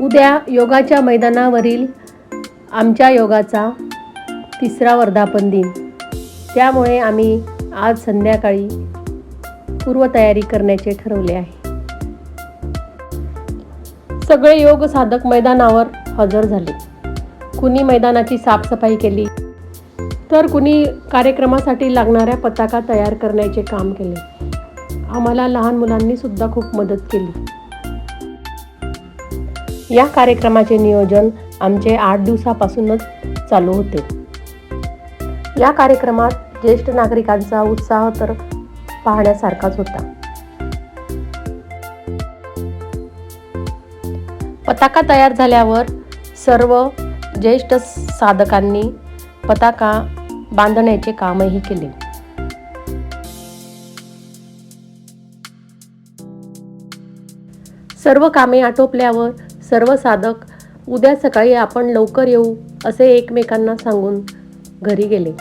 उद्या योगाच्या मैदानावरील आमच्या योगाचा तिसरा वर्धापन दिन. त्यामुळे आम्ही आज संध्याकाळी पूर्वतयारी करण्याचे ठरवले आहे. सगळे योग साधक मैदानावर हजर झाले. कुणी मैदानाची साफसफाई केली तर कुणी कार्यक्रमासाठी लागणाऱ्या पताका तयार करण्याचे काम केले. आम्हाला लहान मुलांनी सुद्धा खूप मदत केली. या कार्यक्रमाचे नियोजन आमचे आठ दिवसापासूनच चालू होते. या कार्यक्रमात ज्येष्ठ नागरिकांचा उत्साह तर पाहण्यासारखाच होता. पताका तयार झाल्यावर सर्व ज्येष्ठ साधकांनी पताका बांधण्याचे कामही केले. सर्व कामे आटोपल्यावर सर्व साधक उद्या सकाळी आपण लवकर येऊ असे एकमेकांना सांगून घरी गेले.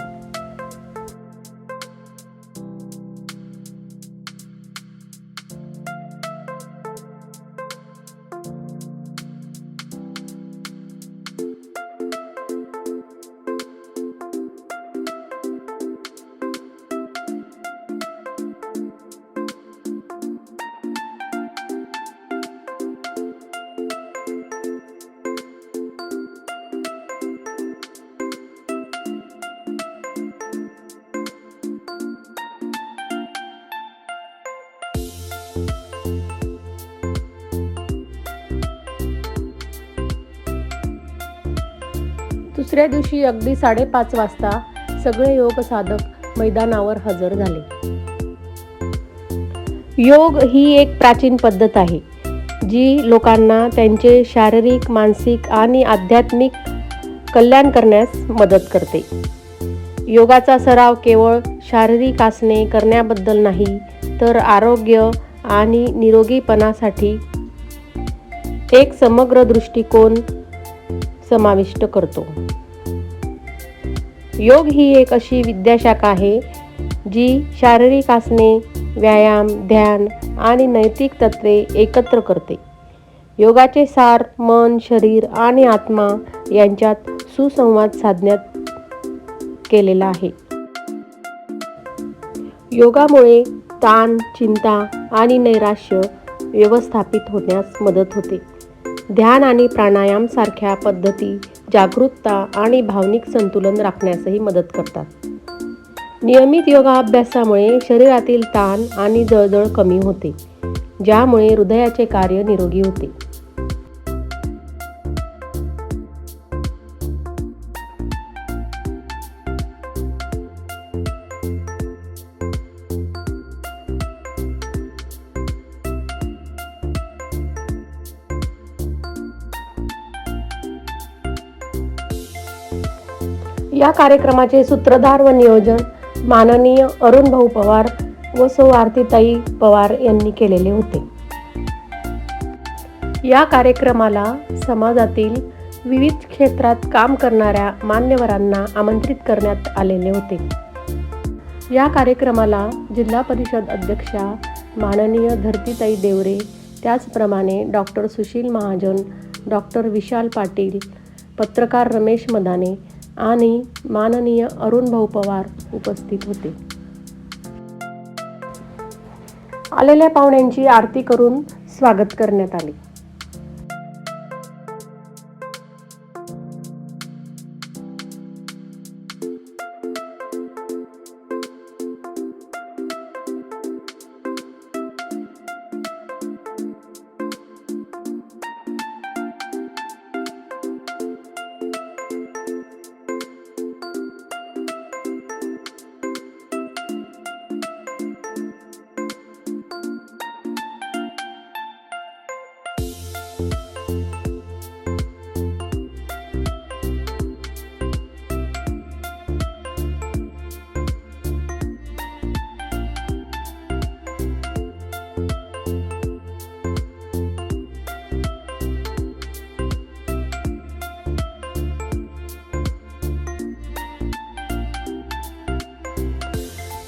दुसऱ्या दिवशी अगदी साडेपाच वाजता सगळे योग साधक मैदानावर हजर झाले. योग ही एक प्राचीन पद्धत आहे जी लोकांना त्यांचे शारीरिक मानसिक आणि आध्यात्मिक कल्याण करण्यास मदत करते. योगाचा सराव केवळ शारीरिक आसने करण्याबद्दल नाही तर आरोग्य आणि निरोगीपणासाठी एक समग्र दृष्टिकोन समाविष्ट करतो. योग ही एक अशी विद्याशाखा आहे जी शारीरिक आसने व्यायाम ध्यान आणि नैतिक तत्त्वे एकत्र करते. योगाचे सार मन शरीर आणि आत्मा यांच्यात सुसंवाद साधण्यात केलेला आहे. योगामुळे ताण चिंता आणि नैराश्य व्यवस्थापित होण्यास मदत होते. ध्यान आणि प्राणायाम सारख्या पद्धती जागरूकता आणि भावनिक संतुलन राखण्यासही मदत करतात. नियमित योगाभ्यासामुळे शरीरातील ताण आणि जळजळ कमी होते ज्यामुळे हृदयाचे कार्य निरोगी होते. या कार्यक्रमाचे सूत्रधार व नियोजन माननीय अरुण भाऊ पवार व सौ आरतीताई पवार यांनी केलेले होते. या कार्यक्रमाला समाजातील विविध क्षेत्रात काम करणाऱ्या मान्यवरांना आमंत्रित करण्यात आलेले होते. या कार्यक्रमाला जिल्हा परिषद अध्यक्षा माननीय धरतीताई देवरे त्याचप्रमाणे डॉक्टर सुशील महाजन डॉक्टर विशाल पाटील पत्रकार रमेश मदाने आणि माननीय अरुण भाऊ पवार उपस्थित होते. आलेल्या पाहुण्यांची आरती करून स्वागत करण्यात आले.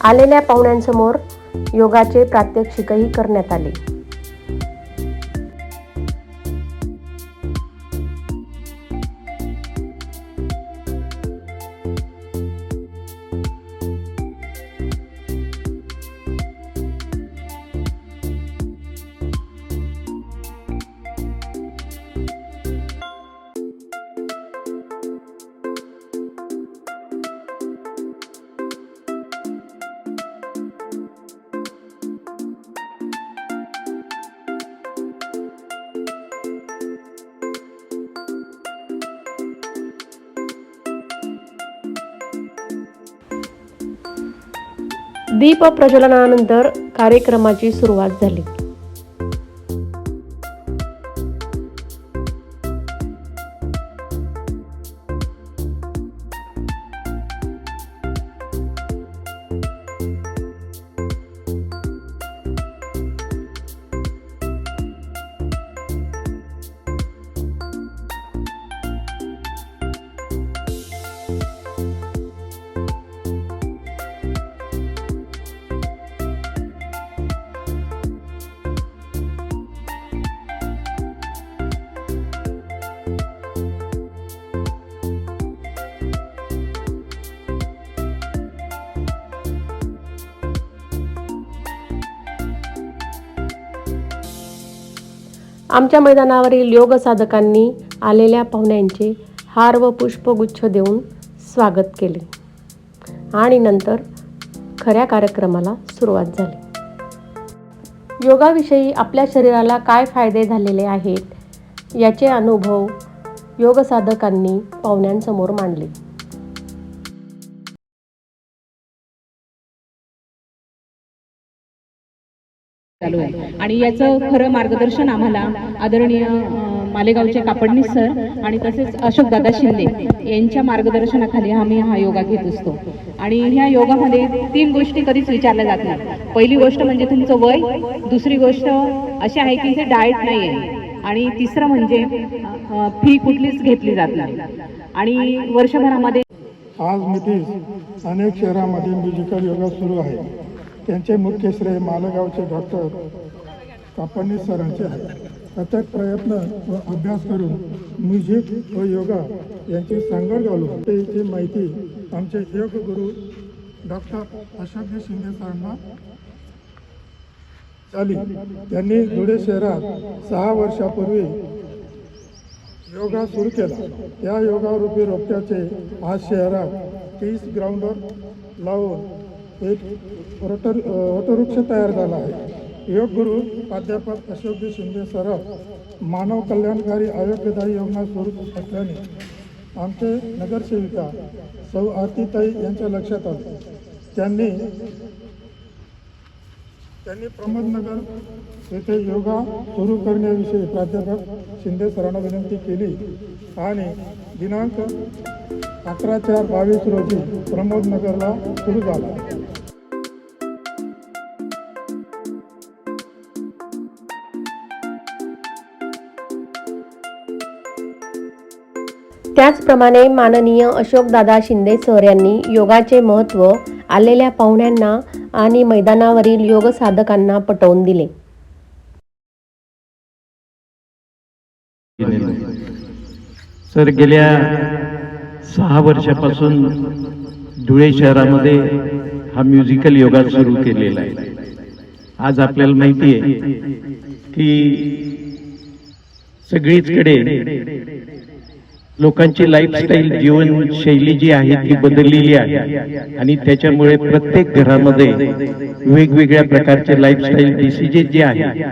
आलेल्या पाहुण्यांसमोर योगाचे प्रात्यक्षिकही करण्यात आले. दीप प्रज्वलनानंतर कार्यक्रमाची सुरुवात झाली. आमच्या मैदानावरील योग साधकांनी आलेल्या पाहुण्यांचे हार व पुष्पगुच्छ देऊन स्वागत केले. आणि नंतर खऱ्या कार्यक्रमाला सुरुवात झाली. योगाविषयी आपल्या शरीराला काय फायदे झालेले आहेत याचे अनुभव योगसाधकांनी पाहुण्यांसमोर मांडले. चालू आहे. आणि याचं खरं मार्गदर्शन आम्हाला आदरणीय मालेगावचे कापडणीस सर आणि तसेच अशोक दादा शिंदे यांच्या मार्गदर्शनाखाली आम्ही हा योगा घेत असतो. आणि ह्या योगामध्ये तीन गोष्टी कधीच विचारल्या जात नाही पहिली गोष्ट म्हणजे तुमचं वय दुसरी गोष्ट अशी आहे की इथे डाएट नाही आहे आणि तिसरं म्हणजे फी कुठलीच घेतली जात नाही. आणि वर्षभरामध्ये आज मितीस अनेक शहरामध्ये म्युझिकल योगा सुरू आहे. त्यांचे मुख्य श्रेय मालेगावचे डॉक्टर कापडणी सरांचे आहे. अथक प्रयत्न व अभ्यास करून म्युझिक व योगा यांची सांगड घालून त्याची माहिती आमचे योग गुरु डॉक्टर अशोक शिंदे सरांना झाली. त्यांनी धुळे शहरात सहा वर्षापूर्वी योगा सुरू केला. त्या योगारूपी रोपट्याचे आज शहरात तीस ग्राउंडवर लावून एक रोटर ऑटोरिक्षा तयार झाला आहे. योग गुरु प्राध्यापक अशोकजी शिंदे सराफ मानव कल्याणकारी आरोग्यदायी योजना सुरू असल्याने आमचे नगरसेविका सौ आरतीताई यांच्या लक्षात आले. त्यांनी त्यांनी प्रमोदनगर येथे योगा सुरू करण्याविषयी प्राध्यापक शिंदे सरांना विनंती केली आणि दिनांक अकरा चार बावीस रोजी प्रमोदनगरला सुरू झाला. त्याचप्रमाणे माननीय अशोकदादा शिंदे सर यांनी योगाचे महत्त्व आलेल्या पाहुण्यांना आणि मैदानावरील योग साधकांना पटवून दिले. सर गेल्या सहा वर्षापासून धुळे शहरामध्ये हा म्युझिकल योगा सुरू केलेला आहे. आज आपल्याला माहिती आहे की सगळीचकडे लोकांची लाईफस्टाईल जीवनशैली जी आहे ती बदललेली आहे. आणि त्याच्यामुळे प्रत्येक घरामध्ये वेगवेगळ्या प्रकारचे लाईफस्टाईल डिसिजेस जे आहेत.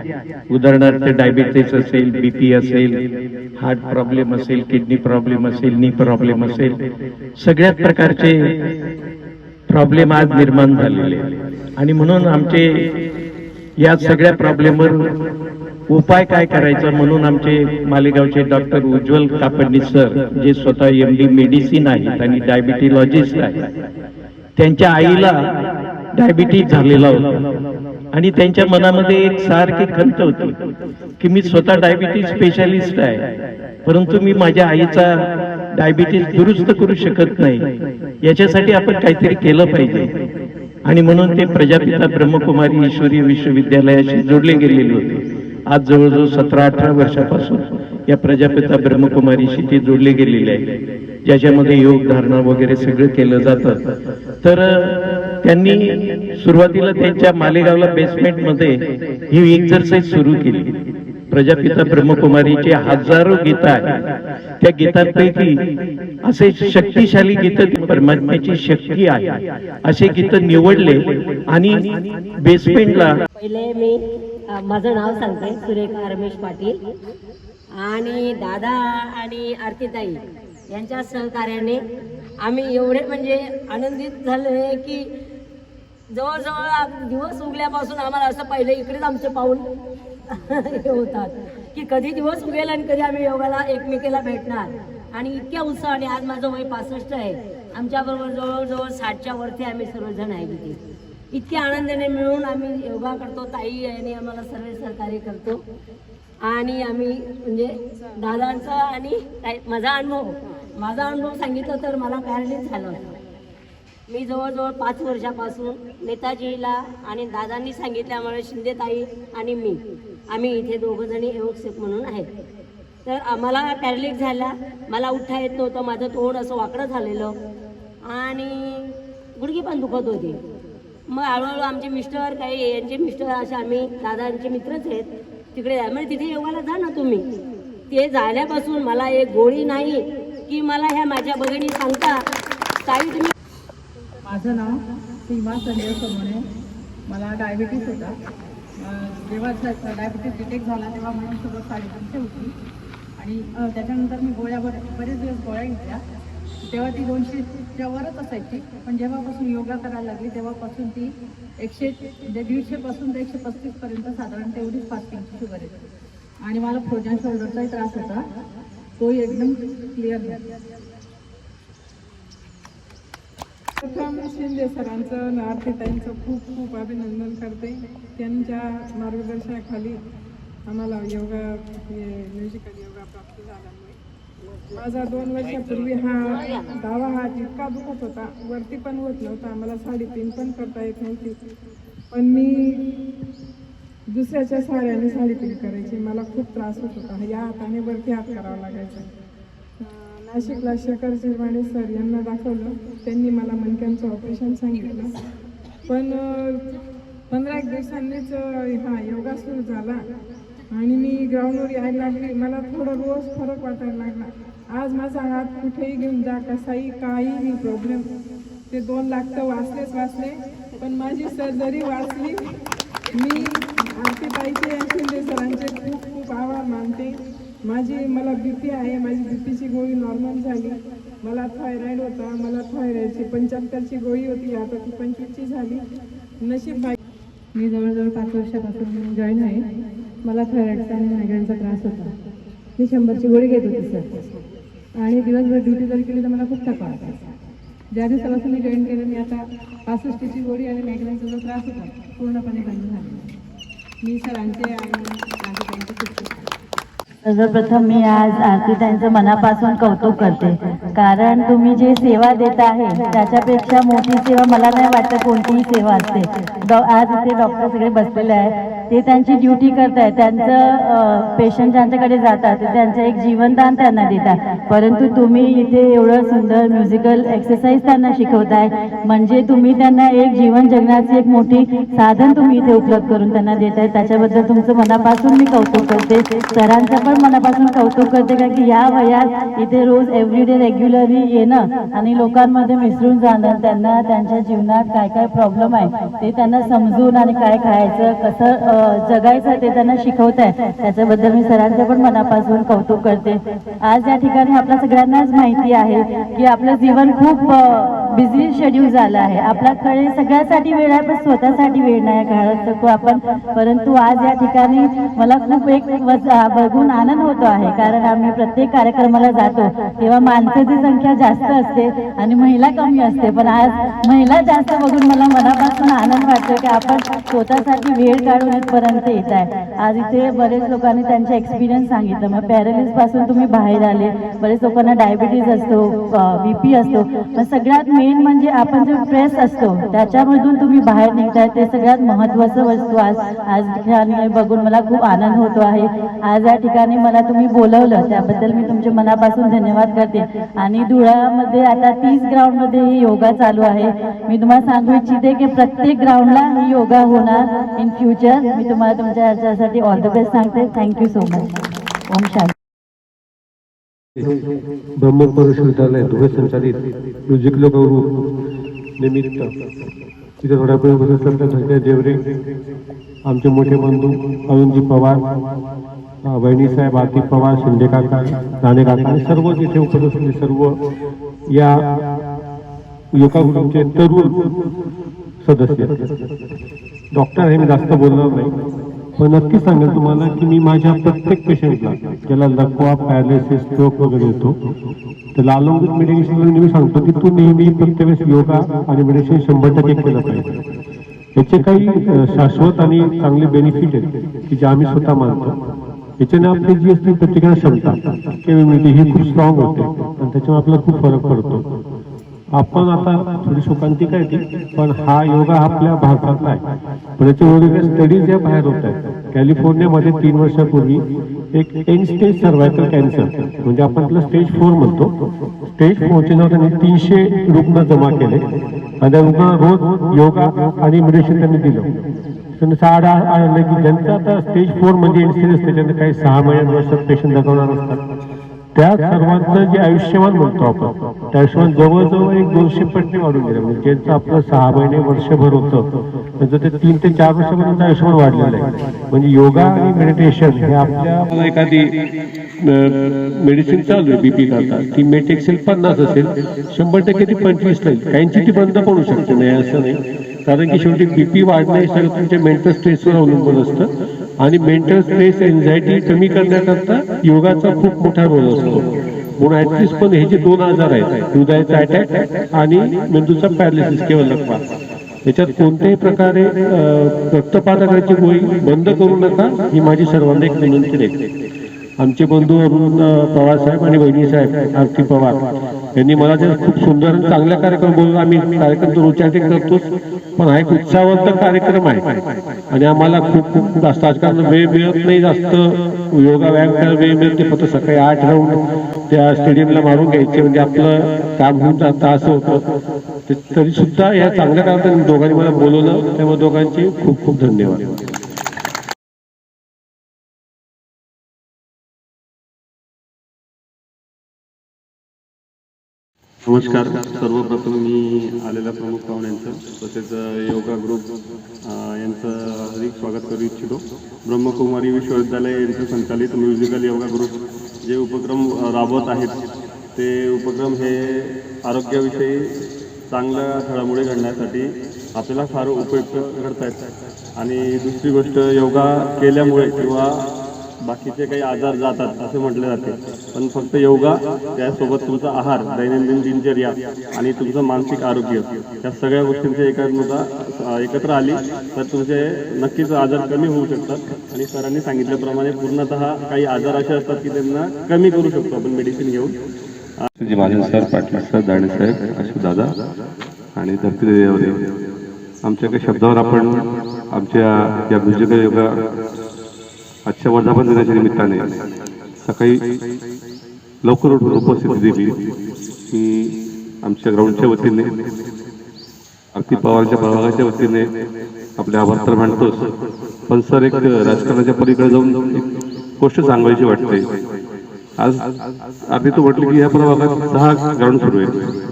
उदाहरणार्थ डायबिटीस असेल बीपी असेल हार्ट प्रॉब्लेम असेल किडनी प्रॉब्लेम असेल नी प्रॉब्लेम असेल सगळ्याच प्रकारचे प्रॉब्लेम आज निर्माण झालेले आणि म्हणून आमचे या सगळ्या प्रॉब्लेमवर उपाय काय करायचा म्हणून आमचे मालेगावचे डॉक्टर उज्ज्वल कापडणी सर जे स्वतः एम डी मेडिसिन आहेत आणि डायबिटीलॉजिस्ट आहेत त्यांच्या आईला डायबिटीज झालेला होता. आणि त्यांच्या मनामध्ये एक सारखी खंत होती की मी स्वतः डायबिटीज स्पेशालिस्ट आहे परंतु मी माझ्या आईचा डायबिटीज दुरुस्त करू शकत नाही. याच्यासाठी आपण काहीतरी केलं पाहिजे. आणि म्हणून ते प्रजापिता ब्रह्मकुमारी ईश्वरीय विश्वविद्यालयाशी जोडले गेलेले होते. आज जवळजवळ सतरा अठरा वर्षापासून या प्रजापिता ब्रह्मकुमारीशी ते जोडले गेलेले आहे ज्याच्यामध्ये योग धारणा वगैरे सगळं केलं जातं. तर त्यांनी सुरुवातीला त्यांच्या मालेगावला बेसमेंटमध्ये ही एक्झरसाइज सुरू केली. प्रजापिता ब्रह्मकुमारीचे हजारो गीत आहेत. त्या गीतांपैकी असे शक्तिशाली गीत परमात्म्याची शक्ती आहे. असे गीत निवडले आणि बेसमेंटला पहिले मी माझं नाव सांगते सुरेखा रमेश पाटील. आणि दादा आणि आरतीताई यांच्या सहकार्याने आम्ही एवढे म्हणजे आनंदित झालो की जवळजवळ दिवस उगल्यापासून आम्हाला असं पहिले इकडेच आमचे पाऊल. हे होतात. की कधी दिवस उगेल आणि कधी आम्ही योगाला एकमेकीला भेटणार. आणि इतक्या उत्साहाने आज माझं वय पासष्ट आहे. आमच्याबरोबर जवळजवळ साठच्या वरती आम्ही सर्वजण आहे तिथे इतक्या आनंदाने मिळून आम्ही योगा करतो ताई आणि आम्हाला सर्व सहकार्य करतो. आणि आम्ही म्हणजे दादांचा आणि माझा अनुभव. माझा अनुभव सांगितलं तर मला कारणीच झालं होतं. मी जवळजवळ पाच वर्षापासून नेताजीला आणि दादांनी सांगितल्यामुळे शिंदेताई आणि मी आम्ही इथे दोघं जणी म्हणून आहेत तर आम्हाला पॅरलिक झाला. मला उठा येत नव्हतं. माझं तोंड असं वाकडं झालेलं. आणि गुडघे पण दुखत होती. मग हळूहळू आमचे मिस्टर काही यांचे मिस्टर असे आम्ही दादांचे मित्रच आहेत तिकडे जा म्हणजे तिथे योगाला जा ना तुम्ही. ते झाल्यापासून मला एक गोळी नाही की मला ह्या माझ्या बहिणी सांगता. ताई तुम्ही माझं नाव सीमा संजय सोमणे. मला डायबिटीस होता. जेव्हा डायबिटीस डिटेक्ट झाला तेव्हा म्हणून सोबत साडेतीनशे होती. आणि त्याच्यानंतर मी गोळ्या बर बरेच दिवस गोळ्या घेतल्या. तेव्हा ती दोनशेच्या वरच असायची. पण जेव्हापासून योगा करायला लागली तेव्हापासून ती एकशे म्हणजे दीडशेपासून ते एकशे पस्तीसपर्यंत साधारण तेवढीच फास्टिंगची शुगर येते. आणि मला फ्रोजन शोल्डरचाही त्रास होता. तोही एकदम क्लिअर झाला प्रथम शिंदे सरांचं आरतीताईंचं खूप खूप अभिनंदन करते. त्यांच्या मार्गदर्शनाखाली आम्हाला योगा हे म्युझिकल योगा प्राप्त झाल्यामुळे. माझा दोन वर्षापूर्वी हा डावा हात इतका दुखत होता. वरती पण होत नव्हता. आम्हाला साडेतीन पण करता येत नव्हती. पण मी दुसऱ्याच्या साड्याने साडेतीन करायची. मला खूप त्रास होत होता. या हाताने वरती हात करावा लागायचा. नाशिकला शेखर शिरवाणे सर यांना दाखवलं. त्यांनी मला मणक्यांचं ऑपरेशन सांगितलं. पण पंधरा एक दिवसांनीच हा योगा सुरू झाला. आणि मी ग्राउंडवर यायला लागली. मला थोडं रोज फरक वाटायला लागला. आज माझा हात कुठेही घेऊन जा कसाही काहीही प्रॉब्लेम ते दोन लाख तर वाचलेच वाचले. पण माझी सर्जरी वाचली मी आरतीताईचे पाहिजे शिंदे सरांचे खूप खूप आभार मानते. माझी मला बी पी आहे माझी बी पीची गोळी नॉर्मल झाली. मला थायरॉईड होता मला थायरॉईडची पंच्याहत्तरची गोळी होती आता ती पंचवीसची झाली. नशीब बाई मी जवळजवळ पाच वर्षापासून जॉईन आहे. मला थायरॉइडचा आणि मायग्रेनचा त्रास होता. मी शंभरची गोळी घेत होती सर आणि दिवसभर ड्युटी जरी केली तर मला खूप थकवा होता ज्या दिवसापासून मी जॉईन केलं मी आता पासष्टीची गोळी आणि मायग्रेनचा जो त्रास होता पूर्णपणे बंद झाला. मी सरांचे आणि माझ्या त्यांचे खूप सर्वप्रथम मी आज आरतीताईंचं मनापासून कौतुक करते. कारण तुम्ही जे सेवा देत आहे त्याच्यापेक्षा मोठी सेवा मला नाही वाटत कोणतीही सेवा असते. डॉ आज इथे डॉक्टर सगळे बसलेले आहेत. ते त्यांची ड्युटी करतायत. त्यांचं पेशंट ज्यांच्याकडे जातात ते त्यांचं एक जीवनदान त्यांना देतात. परंतु तुम्ही इथे एवढं सुंदर म्युझिकल एक्सरसाइज त्यांना शिकवताय. म्हणजे तुम्ही त्यांना एक जीवन जगण्याची एक मोठी साधन तुम्ही इथे उपलब्ध करून त्यांना देताय त्याच्याबद्दल तुमचं मनापासून मी कौतुक करते. सरांचं पण मनापासून कौतुक करते कारण की या वयात इथे रोज एव्हरीडे रेग्युलरली येणं आणि लोकांमध्ये मिसळून जाणं त्यांना त्यांच्या जीवनात काय काय प्रॉब्लेम आहे ते त्यांना समजून आणि काय खायचं कसं जगायचं ते त्यांना शिकवत आहे त्याच्याबद्दल मी सरांचं पण मनापासून कौतुक करते. आज या ठिकाणी आपल्या सगळ्यांनाच माहिती आहे की आपलं जीवन खूप बिझी शेड्यूल झालं आहे. आपल्याकडे सगळ्यासाठी वेळ आहे पण स्वतःसाठी वेळ नाही काढत शकतो आपण. परंतु आज या ठिकाणी मला खूप एक बघून आनंद होतो आहे. कारण आम्ही प्रत्येक कार्यक्रमाला जातो. तेव्हा माणसाची संख्या जास्त असते आणि महिला कमी असते. पण आज महिला जास्त बघून मला मनापासून आनंद वाटतो की आपण स्वतःसाठी वेळ काढून पर्यंत येत आहे. आज इथे बरेच लोकांनी त्यांचा एक्सपिरियन्स सांगितलं. मग पॅरालिसपासून तुम्ही बाहेर आले. बरेच लोकांना डायबिटीज असतो बीपी असतो. पण सगळ्यात मेन म्हणजे आपण जो स्ट्रेस असतो त्याच्यामधून तुम्ही बाहेर निघताय. ते सगळ्यात महत्वाचं वस्तू आज आज ठिकाणी बघून मला खूप आनंद होतो आहे. आज या ठिकाणी मला तुम्ही बोलवलं. त्याबद्दल मी तुमचे मनापासून धन्यवाद करते. आणि धुळ्यामध्ये आता तीस ग्राउंडमध्ये ही योगा चालू आहे. मी तुम्हाला सांगू इच्छिते की प्रत्येक ग्राउंडला ही योगा होणार इन फ्युचर मी तुम्हाला तुमच्या ह्याच्यासाठी ऑल द बेस्ट सांगते. थँक्यू सो मच ओम शांती. ब्रह्मोत्तर विश्वविद्यालय धुळे संचालित म्युझिक गुरु निमित्त. तिथे थोड्या वेळ बसत असतात संजय देवरे आमचे मोठे बंधू अरुणजी पवार बहिणीसाहेब वहिनीसाहेब आतिफ पवार शिंदे काका राणे काका आणि सर्व तिथे उपस्थित असलेले सर्व या योगा गुरूंचे तरुण सदस्य. डॉक्टर आहे मी जास्त बोलणार नाही. पण नक्की सांगेल तुम्हाला की मी माझ्या प्रत्येक पेशंटला ज्याला लकवा पॅरालिसिस स्ट्रोक वगैरे होतो त्याला अलॉंग विथ मेडिकेशन नेहमी सांगतो की तू नेहमी प्रत्येक वेळेस योगा आणि मेडिटेशन शंभर टक्के केलं पाहिजे. याचे काही शाश्वत आणि चांगले बेनिफिट आहेत की जे आम्ही स्वतः मानतो. याच्याने आपली जी असते प्रतिकार क्षमता किंवा इम्युनिटी ही खूप स्ट्रॉंग होते आणि त्याच्यामुळे आपला खूप फरक पडतो. आपण आता थोडी शोकांतिक आहे ती? पण हा योगा आपल्या भारतातला आहे. पण याचे स्टडीज या बाहेर होत आहेत. कॅलिफोर्नियामध्ये तीन वर्षापूर्वी एक एन स्टेज सर्वायकल कॅन्सर म्हणजे आपण त्याला स्टेज फोर म्हणतो. स्टेज फोरचे नाव त्यांनी तीनशे रुग्ण जमा केले. आणि त्या रुग्णांना रोज योगा आणि मेडिसिन त्यांनी दिलं. त्यांनी साडा आलं की ज्यांचं आता स्टेज फोर म्हणजे एन स्टेज असते त्यांना काही सहा महिन्यात वर्षात पेशंट दाखवणार असतात. त्या सर्वांचं जे आयुष्यमान म्हणतो आपण त्या आयुष्यमान जवळजवळ एक दोनशे पट्टी वाढून गेलं. म्हणजे ज्यांचं आपलं सहा महिने वर्षभर होतं त्यांचं ते तीन ते चार वर्षापर्यंत आयुष्यमान वाढलेलं आहे. म्हणजे योगा आणि मेडिटेशन हे आपल्या एखादी मेडिसिन चालू आहे बीपी करता ती मेटेक्सेल पन्नास असेल शंभर टक्के ती पंचवीस राहील काहींची ती बंद पडू शकते नाही असं नाही. कारण की शेवटी बीपी वाढणं हे सगळं तुमच्या मेंटल स्ट्रेसवर अवलंबून असतं. आणि मेंटल स्ट्रेस एन्झायटी कमी करण्याकरता योगाचा खूप मोठा रोल असतो. म्हणून ऍटलिस्ट पण हे जे दोन आजार आहेत हृदयाचा अटॅक आणि मेंदूचा पॅरालिसिस केवळ लकवा याच्यात कोणत्याही प्रकारे रक्तपातकाची गोळी बंद करू नका ही माझी सर्वांना एक विनंती आहे. आमचे बंधू अरुण पवार साहेब आणि वहिनी साहेब आरती पवार. यांनी मला जर खूप सुंदर आणि चांगला कार्यक्रम बोलून आम्ही कार्यक्रम तर रोजच्या करतोच पण हा एक उत्साहवर्धक कार्यक्रम आहे. आणि आम्हाला खूप खूप जास्त आजकाल वेळ मिळत नाही जास्त. योगा व्यायाम करायला वेळ मिळते फक्त सकाळी आठ राऊंड त्या स्टेडियमला मारून घ्यायचे म्हणजे आपलं काम होऊन जातं असं होतं. तरी सुद्धा या चांगल्या कारणाने दोघांनी मला बोलवलं त्यामुळे दोघांचे खूप खूप धन्यवाद. नमस्कार. सर्वप्रथम मी आलेल्या प्रमुख पाहुण्यांचं तसेच योगा ग्रुप यांचं हार्दिक स्वागत करू इच्छितो. ब्रह्मकुमारी विश्वविद्यालय यांचं संचालित म्युझिकल योगा ग्रुप जे उपक्रम राबवत आहेत ते उपक्रम हे आरोग्याविषयी चांगल्या घडामोडी घडण्यासाठी आपल्याला फार उपयुक्त ठरत आणि दुसरी गोष्ट योगा केल्यामुळे किंवा बाकीचे काही आजार जातात असे म्हटले जाते. पण फक्त योगा त्यासोबत तुमचा आहार दैनंदिन दिनचर्या आणि तुमचं मानसिक आरोग्य या सगळ्या गोष्टींची एकात्मता एकत्र आली तर तुमचे नक्कीच आजार कमी होऊ शकतात. आणि सरांनी सांगितल्याप्रमाणे पूर्णतः काही आजार असे असतात की त्यांना कमी करू शकतो आपण मेडिसिन घेऊन. माझे सर पाटील सर दाणे साहेब अशोक दादा आणि धरती आमच्या काही शब्दावर आपण आमच्या या म्युझिकल योगा आजच्या वर्धापन दिनाच्या निमित्ताने सकाळी लवकर उठून उपस्थिती दिली की आमच्या ग्राउंडच्या वतीने आरती पवारच्या प्रभागाच्या वतीने आपले आभार तर मानतोच पण सर एक राजकारणाच्या पलीकडे जाऊन एक गोष्ट सांगायची वाटते. आज आधी तू म्हटलं की या प्रभागात सहा ग्राउंड सुरू आहे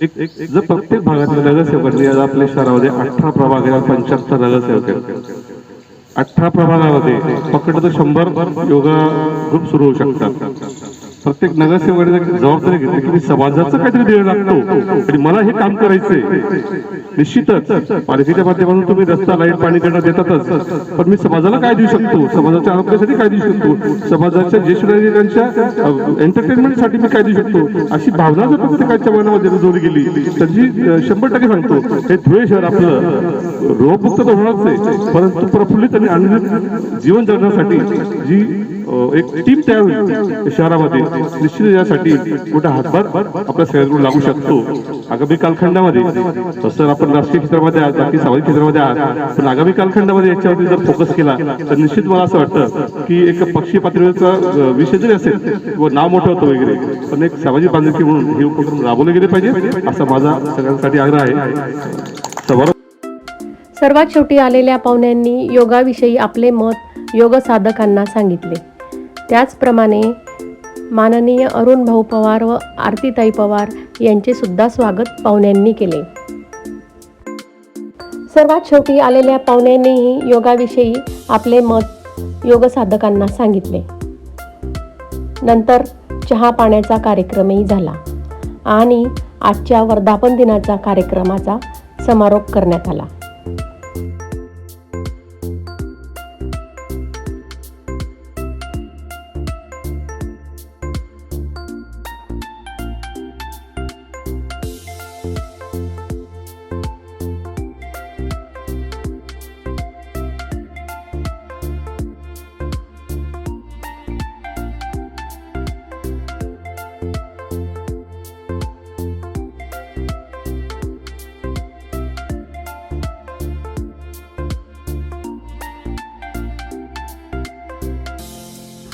एक एक जर प्रत्येक भागातल्या नगरसेवकांनी आज आपल्या शहरामध्ये अठरा प्रभाग आहे पंच्याहत्तर नगरसेवक आहेत. अठरा प्रमाणामध्ये फक्त तर शंभर योगा ग्रुप सुरू होऊ शकतात. प्रत्येक नगरसेवकाने जर जबाबदारी घेतली की समाजाचं काहीतरी देणं लागतो. आणि मला हे काम करायचंय. निश्चितच पालिकेच्या माध्यमातून तुम्ही रस्ता लाइट पाणी करणं देतातच. पण मी समाजाला काय देऊ शकतो? समाजाच्या आरोग्यासाठी काय देऊ शकतो? समाजाच्या ज्येष्ठ नागरिकांच्या एंटरटेनमेंटसाठी मी काय देऊ शकतो? अशी भावना जर प्रत्येकाच्या मनामध्ये रुजवली गेली तर जी शंभर टक्के सांगतो हे धुळे शहर आपलं रोगमुक्त तर होणारच आहे. परंतु प्रफुल्लित आणि आनंदित जीवन जगण्यासाठी जी एक टीम तयार होईल त्या शहरामध्ये. निश्चित यासाठी मोठा हातभार आपल्या सगळ्यांकडून लागू शकतो. आगामी कालखंडामध्ये तसं आपण राष्ट्रीय क्षेत्रामध्ये आहात बाकी सामाजिक क्षेत्रामध्ये आहात पण आगामी कालखंडामध्ये याच्यावरती जर फोकस केला तर निश्चित मला असं वाटतं की एक पक्षी पातळीवरचा विषय जरी असेल व नाव मोठं होतं वगैरे. पण एक सामाजिक बांधिलकी म्हणून हे उपक्रम राबवले गेले पाहिजे असा माझा सगळ्यांसाठी आग्रह आहे. सर्वात शेवटी आलेल्या पाहुण्यांनी योगाविषयी आपले मत योग साधकांना सांगितले. त्याचप्रमाणे माननीय अरुण भाऊ पवार व आरतीताई पवार यांचे सुद्धा स्वागत पाहुण्यांनी केले. सर्वात शेवटी आलेल्या पाहुण्यांनीही योगाविषयी आपले मत योगसाधकांना सांगितले. नंतर चहा पाण्याचा कार्यक्रमही झाला आणि आजच्या वर्धापन दिनाचा कार्यक्रमाचा समारोप करण्यात आला.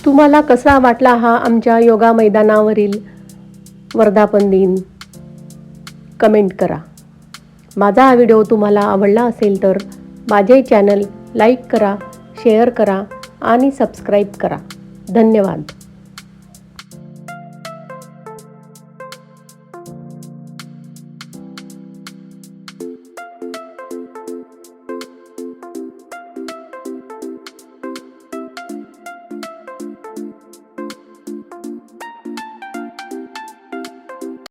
तुम्हाला कसा वाटला हा आमच्या योगा मैदानावरील वर्धापन दिन? कमेंट करा. माझा हा व्हिडिओ तुम्हाला आवडला असेल तर माझे चॅनल लाईक करा शेअर करा आणि सबस्क्राईब करा. धन्यवाद.